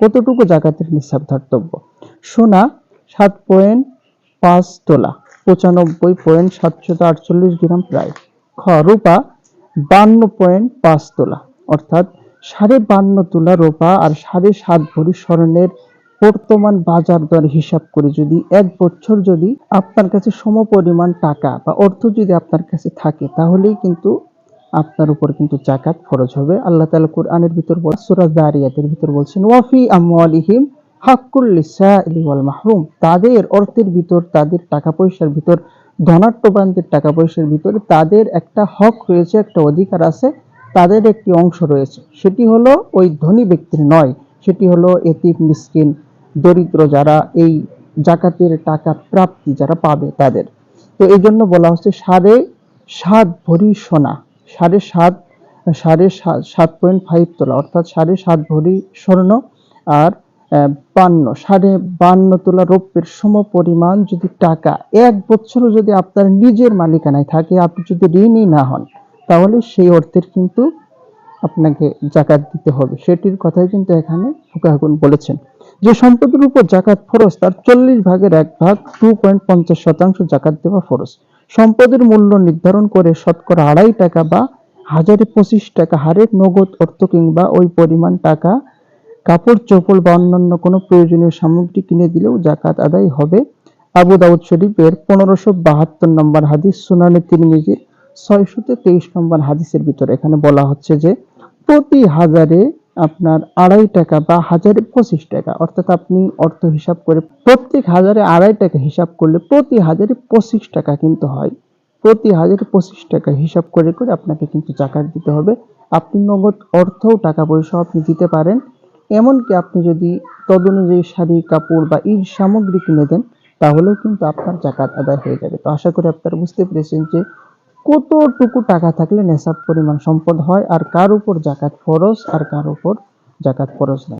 কতটুকু জাকাতের নিসাব ধর্তব্য? সোনা সাত পয়েন্ট পাঁচ তোলা, পঁচানব্বই পয়েন্ট সাতশত আটচল্লিশ গ্রাম প্রায়। খ, রূপা বান্ন পয়েন্ট পাঁচ তোলা, অর্থাৎ সাড়ে বান্ন তোলা রূপা আর সাড়ে সাত ভরি স্বর্ণের বর্তমান বাজার দর হিসাব করে যদি এক বছর যদি আপনার কাছে সমপরিমাণ টাকা বা অর্থ যদি আপনার কাছে থাকে, তাহলেই কিন্তু আপনার উপর কিন্তু জাকাত ফরজ হবে। আল্লাহ তাআলা কোরআনের ভিতর বল সূরা জারিয়াতের ভিতর বলছেন, ওয়াফি আমওয়ালিহিম ওয়াল মাহরুম। তাদের অর্থের ভিতর, তাদের টাকা পয়সার ভিতর ধনাট্যবানদের টাকা পয়সার ভিতরে তাদের একটা হক রয়েছে, একটা অধিকার আছে, তাদের একটি অংশ রয়েছে। সেটি হলো ওই ধনী ব্যক্তির নয়, সেটি হলো এতিম, মিসকিন, দরিদ্র যারা এই জাকাতের টাকা প্রাপ্তি যারা পাবে তাদের। তো এই জন্য বলা হচ্ছে সাড়ে সাত ভরি সোনা। সাড়ে সাত সাড়ে সাত সাত পয়েন্ট ফাইভ তোলা, অর্থাৎ সাড়ে সাত ভরি স্বর্ণ আর বান্ন, সাড়ে বান্ন তোলা রৌপ্যের সম পরিমাণ যদি টাকা, এক বছরও যদি আপনার নিজের মালিকানায় থাকে, আপনি যদি ঋণই না হন, তাহলে সেই অর্থের কিন্তু আপনাকে জাকাত দিতে হবে। সেটির কথাই কিন্তু এখানে ফুকাহুন বলেছেন। যে সম্পদের উপর জাকাত ফরজ, তার চল্লিশ ভাগের এক ভাগ টু পয়েন্ট পঞ্চাশ শতাংশ জাকাত দেওয়া ফরজ। সম্পদের মূল্য নির্ধারণ করে শতকরা আড়াই টাকা বা হাজারে পঁচিশ টাকা হারে নগদ অর্থ কিংবা ওই পরিমাণ টাকা, কাপড়, চোপড় বা অন্যান্য কোনো প্রয়োজনীয় সামগ্রী কিনে দিলেও জাকাত আদায় হবে। আবু দাউদ শরীফের পনেরোশো বাহাত্তর নম্বর হাদিস সুনানে তিরমিজির ছয়শতে তেইশ নম্বর হাদিসের ভিতরে এখানে বলা হচ্ছে যে, প্রতি হাজারে আপনার আড়াই টাকা বা হাজারে পঁচিশ টাকা, অর্থাৎ আপনি অর্থ হিসাব করে প্রত্যেক হাজারে আড়াই টাকা হিসাব করলে প্রতি হাজারে পঁচিশ টাকা কিন্তু হয়। প্রতি হাজারে পঁচিশ টাকা হিসাব করে করে আপনাকে কিন্তু জাকাত দিতে হবে। আপনি নগদ অর্থও টাকা পয়সা আপনি দিতে পারেন। এমনকি আপনি যদি তদনুযায়ী শাড়ি, কাপড় বা ঈদ সামগ্রী কিনে দেন, তাহলেও কিন্তু আপনার জাকাত আদায় হয়ে যাবে। তো আশা করি আপনারা বুঝতে পেরেছেন যে কতটুকু টাকা থাকলে নেশাব পরিমাণ সম্পদ হয়, আর কার উপর জাকাত ফরজ, আর কার উপর জাকাত ফরজ নয়